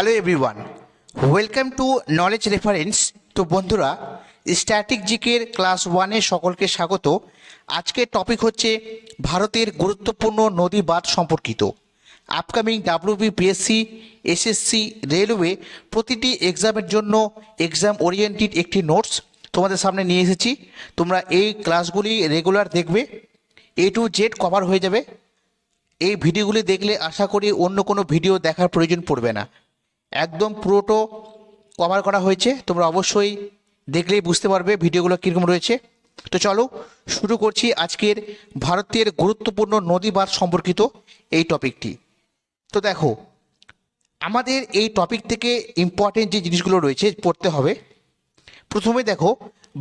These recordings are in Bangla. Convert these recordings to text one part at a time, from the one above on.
Hello everyone welcome to knowledge reference তো বন্ধুরা স্ট্যাটিক জিকের ক্লাস ওয়ানে সকলকে স্বাগত। আজকের টপিক হচ্ছে ভারতের গুরুত্বপূর্ণ নদী বাঁধ সম্পর্কিত। Upcoming WB PSC SSC railway প্রতিটি এক্সামের জন্য এক্সাম ওরিয়েন্টেড একটি নোটস তোমাদের সামনে নিয়ে এসেছি। তোমরা এই ক্লাসগুলি রেগুলার দেখবে। এ টু জেড কভার হয়ে যাবে। এই ভিডিওগুলি দেখলে আশা করি অন্য কোনো ভিডিও দেখার প্রয়োজন পড়বে না। একদম পুরোটো কভার করা হয়েছে। তোমরা অবশ্যই দেখলেই বুঝতে পারবে ভিডিওগুলো কীরকম রয়েছে। তো চলো শুরু করছি আজকের ভারতের গুরুত্বপূর্ণ নদী বাঁধ সম্পর্কিত এই টপিকটি তো দেখো, আমাদের এই টপিক থেকে ইম্পর্টেন্ট যে জিনিসগুলো রয়েছে পড়তে হবে। প্রথমে দেখো,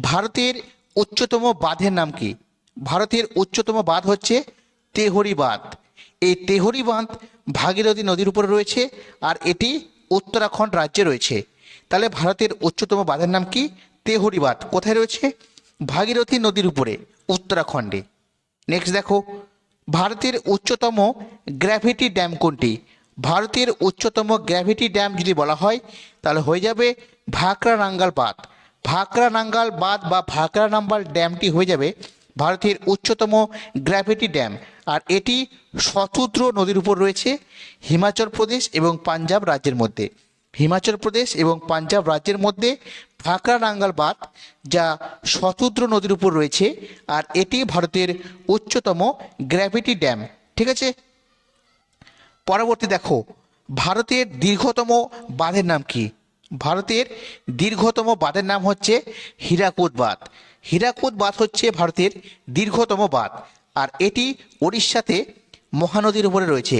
ভারতের উচ্চতম বাঁধের নাম কি? ভারতের উচ্চতম বাঁধ হচ্ছে তেহরি বাঁধ। এই তেহরি বাঁধ ভাগীরথী নদীর উপরে রয়েছে আর এটি উত্তরাখণ্ড রাজ্যে রয়েছে। তাহলে ভারতের উচ্চতম বাঁধের নাম কি? তেহরি বাঁধ কোথায় রয়েছে? ভাগীরথী নদীর উপরে, উত্তরাখণ্ডে। নেক্সট দেখো। ভারতের উচ্চতম গ্র্যাভিটি ড্যাম কোনটি? ভারতের উচ্চতম গ্র্যাভিটি ড্যাম যদি বলা হয়, তাহলে হয়ে যাবে ভাকরা নাঙ্গাল বাঁধ ভাকরা নাঙ্গাল বাঁধ বা ভাকরা নাম্বাল ড্যামটি হয়ে যাবে ভারতের উচ্চতম গ্র্যাভিটি ড্যাম আর এটি শতুদ্র নদীর উপর রয়েছে, হিমাচল প্রদেশ এবং পাঞ্জাব রাজ্যের মধ্যে। হিমাচল প্রদেশ এবং পাঞ্জাব রাজ্যের মধ্যে ভাকরা নাঙ্গাল বাঁধ যা শতুদ্র নদীর উপর রয়েছে, আর এটি ভারতের উচ্চতম গ্র্যাভিটি ড্যাম। ঠিক আছে? পরবর্তী দেখো, ভারতের দীর্ঘতম বাঁধের নাম কি? ভারতের দীর্ঘতম বাঁধের নাম হচ্ছে হীরাকুদ বাঁধ হীরাকুদ বাঁধ হচ্ছে ভারতের দীর্ঘতম বাঁধ। আর এটি উড়িষ্যাতে মহানদীর উপরে রয়েছে।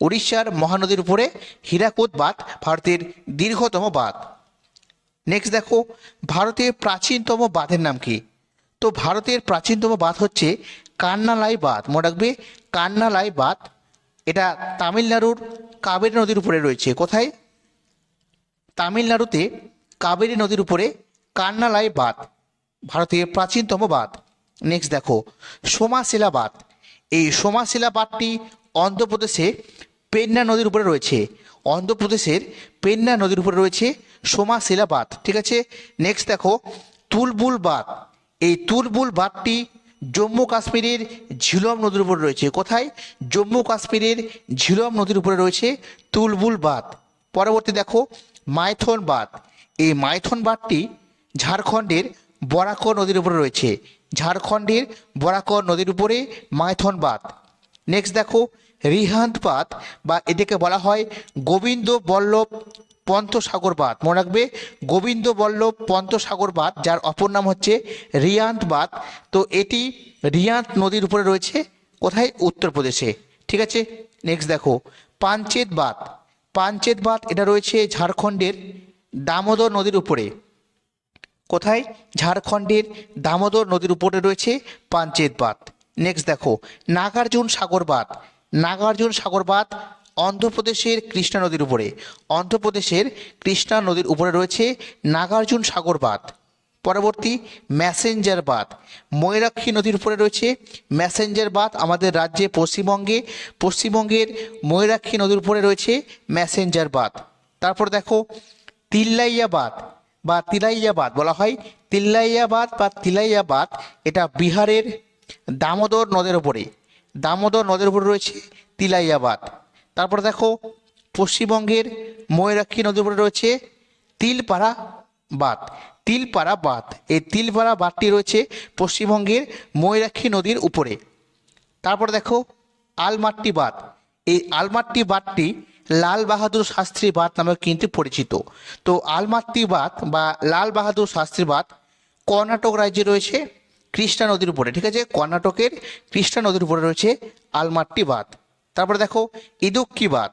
উড়িষ্যার মহানদীর উপরে হীরাকুদ বাঁধ, ভারতের দীর্ঘতম বাঁধ। নেক্সট দেখো ভারতের প্রাচীনতম বাঁধের নাম কি? তো ভারতের প্রাচীনতম বাঁধ হচ্ছে কান্নালাই বাঁধ। মনে রাখবে, কান্নালাই বাঁধ, এটা তামিলনাড়ুর কাবেরী নদীর উপরে রয়েছে। কোথায়? তামিলনাড়ুতে কাবেরী নদীর উপরে কান্নালাই বাঁধ, ভারতের প্রাচীনতম বাঁধ। নেক্সট দেখো সোমাশিলা বাঁধ এই সোমাশিলা বাঁধটি অন্ধ্রপ্রদেশে পেন্না নদীর উপরে রয়েছে। অন্ধ্রপ্রদেশের পেন্না নদীর উপরে রয়েছে সোমাশিলা বাঁধ ঠিক আছে? নেক্সট দেখো তুলবুল বাঁধ এই তুলবুল বাঁধটি জম্মু কাশ্মীরের ঝিলম নদীর উপরে রয়েছে। কোথায়? জম্মু কাশ্মীরের ঝিলম নদীর উপরে রয়েছে তুলবুল বাঁধ পরবর্তী দেখো মাইথন বাঁধ এই মাইথন বাঁধটি ঝাড়খণ্ডের বরাকর নদীর উপরে রয়েছে। ঝাড়খণ্ডের বরাকর নদীর উপরে মাইথন বাঁধ নেক্সট দেখো রিহান্ত বাঁধ বা এটাকে বলা হয় গোবিন্দ বল্লভ পন্তসাগর বাঁধ মনে রাখবে গোবিন্দ বল্লভ পন্তসাগর বাঁধ যার অপর নাম হচ্ছে রিয়ান্ত বাঁধ তো এটি রিয়ান্ত নদীর উপরে রয়েছে, কোথায়? উত্তরপ্রদেশে। ঠিক আছে? নেক্সট দেখো পাঞ্চেত বাঁধ পাঞ্চেত বাঁধ এটা রয়েছে ঝাড়খণ্ডের দামোদর নদীর উপরে। কোথায়? ঝাড়খণ্ডের দামোদর নদীর উপরে রয়েছে পাঞ্চেত বাঁধ। নেক্সট দেখো, নাগার্জুন সাগর বাঁধ। নাগার্জুন সাগর বাঁধ অন্ধ্রপ্রদেশের কৃষ্ণা নদীর উপরে। অন্ধ্রপ্রদেশের কৃষ্ণা নদীর উপরে রয়েছে নাগার্জুন সাগর বাঁধ। পরবর্তী ম্যাসেঞ্জার বাঁধ। ময়ূরাক্ষী নদীর উপরে রয়েছে ম্যাসেঞ্জার বাঁধ। আমাদের রাজ্যে পশ্চিমবঙ্গে, পশ্চিমবঙ্গের ময়ূরাক্ষী নদীর উপরে রয়েছে ম্যাসেঞ্জার বাঁধ। তারপর দেখো, তিল্লাইয়া বাঁধ। বা তিলাইয়াবাদ, বলা হয় তিল্লাইয়াবাদ বা তিলাইয়াবাদ, এটা বিহারের দামোদর নদের উপরে। দামোদর নদের উপরে রয়েছে তিলাইয়াবাদ। তারপরে দেখো, পশ্চিমবঙ্গের ময়ূরাক্ষী নদীর উপরে রয়েছে তিলপাড়া বাঁধ তিলপাড়া বাঁধ এই তিলপাড়া বাঁধটি রয়েছে পশ্চিমবঙ্গের ময়ূরাক্ষী নদীর উপরে। তারপর দেখো আলমাট্টি বাঁধ এই আলমাট্টি বাঁধটি লাল বাহাদুর শাস্ত্রী বাঁধ নামে কিন্তু পরিচিত। তো আলমাট্টি বাঁধ বা লাল বাহাদুর শাস্ত্রী বাঁধ কর্ণাটক রাজ্যে রয়েছে, কৃষ্ণা নদীর উপরে, ঠিক আছে? কর্ণাটকের কৃষ্ণা নদীর উপরে রয়েছে আলমাট্টি বাঁধ। তারপরে দেখো, ইদুক্কি বাঁধ।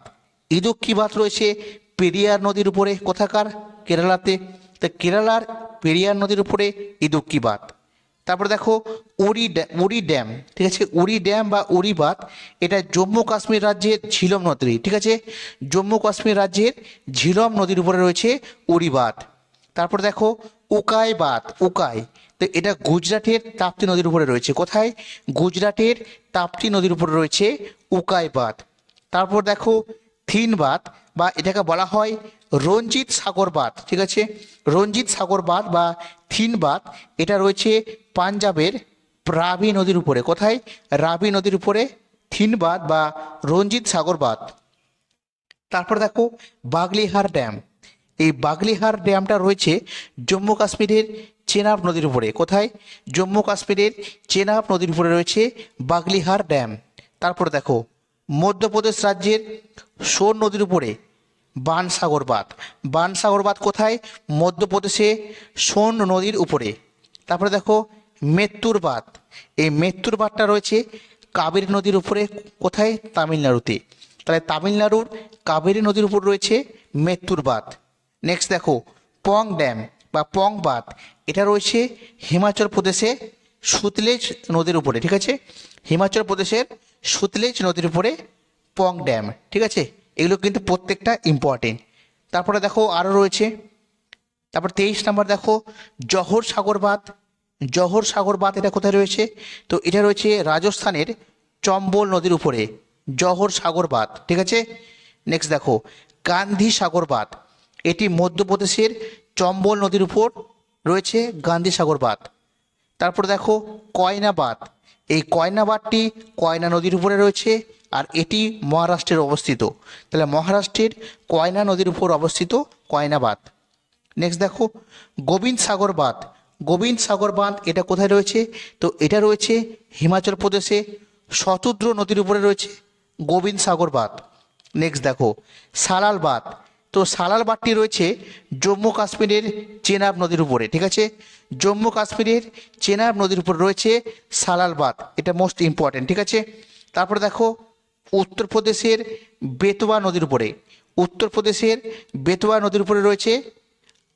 ইদুক্কি বাঁধ রয়েছে পেরিয়ার নদীর উপরে, কোথাকার? কেরালাতে। তো কেরালার পেরিয়ার নদীর উপরে ইদুক্কি বাঁধ। তারপরে দেখো উড়ি উড়ি ড্যাম, ঠিক আছে? উড়ি ড্যাম বা উড়ি বাঁধ, এটা জম্মু কাশ্মীর রাজ্যের ঝিলম নদী, ঠিক আছে? জম্মু কাশ্মীর রাজ্যের ঝিলম নদীর উপরে রয়েছে উড়ি বাঁধ। তারপর দেখো উকাই বাঁধ, উকাই, তো এটা গুজরাটের তাপ্তি নদীর উপরে রয়েছে। কোথায়? গুজরাটের তাপ্তি নদীর উপরে রয়েছে উকাই বাঁধ। তারপর দেখো থিন বাঁধ বা এটাকে বলা হয় রঞ্জিত সাগর বাঁধ, ঠিক আছে? রঞ্জিত সাগর বাঁধ বা থিন বাঁধ, এটা রয়েছে পাঞ্জাবের রাবি নদীর উপরে। কোথায়? রাবি নদীর উপরে থিন বাঁধ বা রঞ্জিত সাগর বাঁধ তারপর দেখো, বাগলিহার ড্যাম। এই বাগলিহার ড্যামটা রয়েছে জম্মু কাশ্মীরের চেনাব নদীর উপরে। কোথায়? জম্মু কাশ্মীরের চেনাব নদীর উপরে রয়েছে বাগলিহার ড্যাম। তারপর দেখো, মধ্যপ্রদেশ রাজ্যের সোন নদীর উপরে বানসাগর বাঁধ বানসাগর বাঁধ কোথায়? মধ্যপ্রদেশে সোন নদীর উপরে। তারপরে দেখো মেত্তুর বাঁধ। এই মেত্তুর বাঁধটা রয়েছে কাবেরী নদীর উপরে, কোথায়? তামিলনাড়ুতে। তাহলে তামিলনাড়ুর কাবেরী নদীর উপর রয়েছে মেত্তুর বাঁধ। নেক্সট দেখো, পং ড্যাম বা পং বাঁধ। এটা রয়েছে হিমাচল প্রদেশে সুতলেজ নদীর উপরে, ঠিক আছে? হিমাচল প্রদেশের সুতলেজ নদীর উপরে পং ড্যাম, ঠিক আছে? এগুলো কিন্তু প্রত্যেকটা ইম্পর্টেন্ট তারপরে দেখো আরও রয়েছে। তারপর তেইশ নাম্বার দেখো, জহর সাগর বাঁধ। জহর সাগর বাঁধ এটা কোথায় রয়েছে? তো এটা রয়েছে রাজস্থানের চম্বল নদীর উপরে, জহর সাগর বাঁধ, ঠিক আছে? নেক্সট দেখো, গান্ধী সাগর বাঁধ, এটি মধ্যপ্রদেশের চম্বল নদীর উপর রয়েছে গান্ধী সাগর বাঁধ। তারপর দেখো, কয়না বাঁধ, এই কয়না বাঁধটি কয়না নদীর উপরে রয়েছে আর এটি মহারাষ্ট্রের অবস্থিত। তাহলে মহারাষ্ট্রের কয়না নদীর উপর অবস্থিত কয়না বাঁধ। নেক্সট দেখো, গোবিন্দ সাগর বাঁধ গোবিন্দ সাগর বাঁধ, এটা কোথায় রয়েছে? তো এটা রয়েছে হিমাচল প্রদেশে, শতদ্র নদীর উপরে রয়েছে গোবিন্দ সাগর বাঁধ। নেক্সট দেখো, সালাল বাঁধ। তো সালাল বাঁধটি রয়েছে জম্মু কাশ্মীরের চেনাব নদীর উপরে, ঠিক আছে? জম্মু কাশ্মীরের চেনাব নদীর উপরে রয়েছে সালাল বাঁধ, এটা মোস্ট ইম্পর্ট্যান্ট ঠিক আছে? তারপরে দেখো উত্তরপ্রদেশের বেতোয়া নদীর উপরে উত্তরপ্রদেশের বেতোয়া নদীর উপরে রয়েছে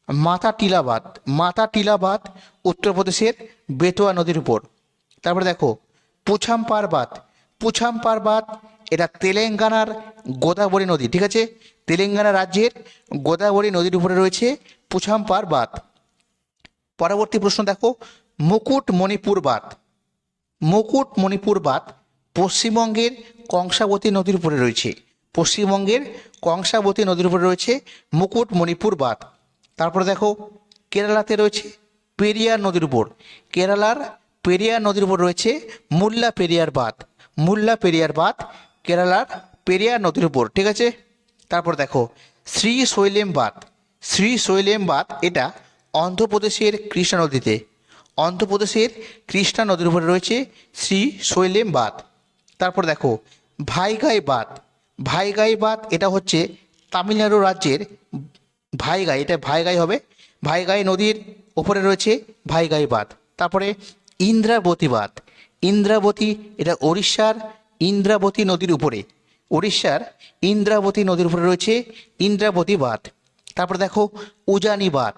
মাতা টিলাবাদ মাতা টিলাবাদ উত্তরপ্রদেশের বেতোয়া নদীর উপর। তারপরে দেখো পুছাম্পার বাঁধ পুছাম্পার বাঁধ এটা তেলেঙ্গানার গোদাবরী নদী, ঠিক আছে? তেলেঙ্গানা রাজ্যের গোদাবরী নদীর উপরে রয়েছে পুছাম্পার বাঁধ পরবর্তী প্রশ্ন দেখো মুকুট মণিপুর বাঁধ মুকুট মণিপুর বাঁধ পশ্চিমবঙ্গের কংসাবতী নদীর উপরে রয়েছে। পশ্চিমবঙ্গের কংসাবতী নদীর উপরে রয়েছে মুকুট মণিপুর বাঁধ তারপরে দেখো, কেরালাতে রয়েছে পেরিয়ার নদীর উপর। কেরালার পেরিয়ার নদীর উপর রয়েছে মুল্লা পেরিয়ার বাঁধ। মুল্লা পেরিয়ার বাঁধ কেরালার পেরিয়ার নদীর উপর, ঠিক আছে? তারপর দেখো, শ্রী শৈলেম বাঁধ। শ্রী শৈলেম বাঁধ এটা অন্ধ্রপ্রদেশের কৃষ্ণা নদীতে। অন্ধ্রপ্রদেশের কৃষ্ণা নদীর উপরে রয়েছে শ্রী শৈলেম বাঁধ। তারপর দেখো, ভাইগাই বাঁধ। ভাইগাই বাঁধ এটা হচ্ছে তামিলনাড়ু রাজ্যের ভাইগাই, এটা ভাইগাই হবে। ভাইগাই নদীর ওপরে রয়েছে ভাইগাই বাঁধ। তারপরে ইন্দ্রাবতী বাঁধ। ইন্দ্রাবতী, এটা ওড়িশার ইন্দ্রাবতী নদীর উপরে। উড়িষ্যার ইন্দ্রাবতী নদীর উপরে রয়েছে ইন্দ্রাবতী বাঁধ। তারপরে দেখো উজানি বাঁধ।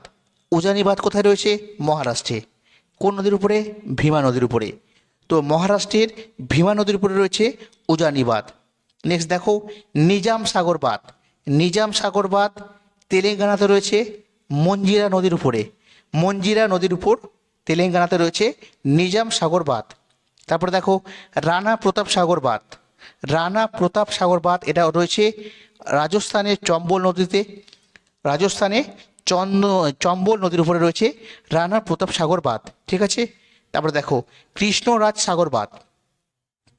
উজানি বাঁধ কোথায় রয়েছে? মহারাষ্ট্রে। কোন নদীর উপরে? ভীমা নদীর উপরে। তো মহারাষ্ট্রের ভীমা নদীর উপরে রয়েছে উজানি বাঁধ। নেক্সট দেখো নিজাম সাগর বাঁধ। নিজাম সাগর বাঁধ তেলেঙ্গানাতে রয়েছে মঞ্জিরা নদীর উপরে। মঞ্জিরা নদীর উপর তেলেঙ্গানাতে রয়েছে নিজাম সাগর বাঁধ। তারপর দেখো, রানা প্রতাপ সাগর বাঁধ। রানা প্রতাপ সাগর বাঁধ, এটা রয়েছে রাজস্থানের চম্বল নদীতে। রাজস্থানে চন্দ, চম্বল নদীর উপরে রয়েছে রানা প্রতাপ সাগর বাঁধ। ঠিক আছে? তারপরে দেখো কৃষ্ণরাজ সাগর বাঁধ।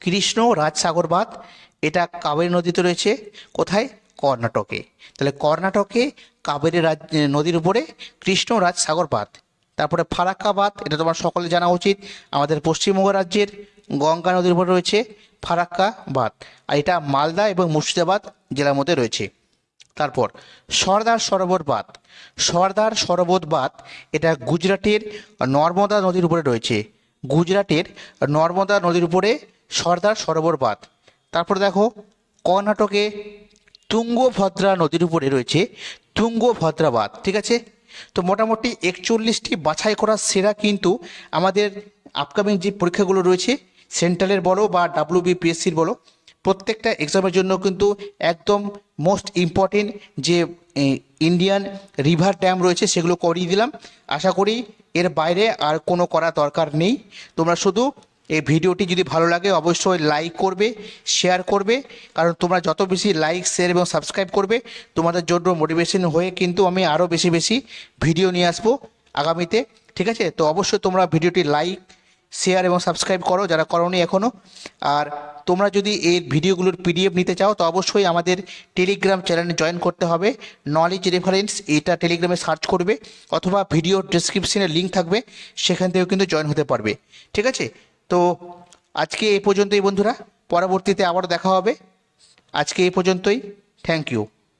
কৃষ্ণ রাজসাগর বাঁধ, এটা কাবেরী নদীতে রয়েছে। কোথায়? কর্ণাটকে। তাহলে কর্ণাটকে কাবেরী রাজ নদীর উপরে কৃষ্ণ রাজসাগর বাঁধ তারপরে ফারাক্কাবাদ, এটা তোমার সকলে জানা উচিত, আমাদের পশ্চিমবঙ্গ রাজ্যের গঙ্গা নদীর উপরে রয়েছে ফারাক্কাবাদ। আর এটা মালদা এবং মুর্শিদাবাদ জেলার মধ্যে রয়েছে। তারপর সর্দার সরোবর বাঁধ সর্দার সরোবর বাঁধ এটা গুজরাটের নর্মদা নদীর উপরে রয়েছে। গুজরাটের নর্মদা নদীর উপরে সর্দার সরোবর বাঁধ তারপর দেখো কর্ণাটকে তুঙ্গভদ্রা নদীর উপরে রয়েছে তুঙ্গভদ্রা বাঁধ ঠিক আছে? তো মোটামুটি একচল্লিশটি বাছাই করা সেরা কিন্তু আমাদের আপকামিং যে পরীক্ষাগুলো রয়েছে সেন্ট্রালের বলো বা ডাব্লিউবিপিএসসির বলো, প্রত্যেকটা এক্সামের জন্য কিন্তু একদম মোস্ট ইম্পর্টেন্ট যে ইন্ডিয়ান রিভার ড্যাম রয়েছে সেগুলো করিয়ে দিলাম। আশা করি এর বাইরে আর কোনো করা দরকার নেই। তোমরা শুধু এই ভিডিওটি যদি ভালো লাগে, অবশ্যই লাইক করবে শেয়ার করবে। কারণ তোমরা যত বেশি লাইক শেয়ার এবং সাবস্ক্রাইব করবে, তোমাদের জন্য মোটিভেশন হয়ে কিন্তু আমি আরও বেশি বেশি ভিডিও নিয়ে আসব আগামীতে। ঠিক আছে? তো অবশ্যই তোমরা ভিডিওটি লাইক শেয়ার এবং সাবস্ক্রাইব করো যারা করোনি এখনও আর তোমরা যদি এই ভিডিওগুলোর পিডিএফ নিতে চাও, তো অবশ্যই আমাদের টেলিগ্রাম চ্যানেলে জয়েন করতে হবে। নলেজ রেফারেন্স এটা টেলিগ্রামে সার্চ করবে, অথবা ভিডিও ডিসক্রিপশনে লিঙ্ক থাকবে, সেখান থেকেও কিন্তু জয়েন হতে পারবে। ঠিক আছে? তো আজকে এই পর্যন্তই বন্ধুরা। পরবর্তীতে আবার দেখা হবে। আজকে এই পর্যন্তই। Thank you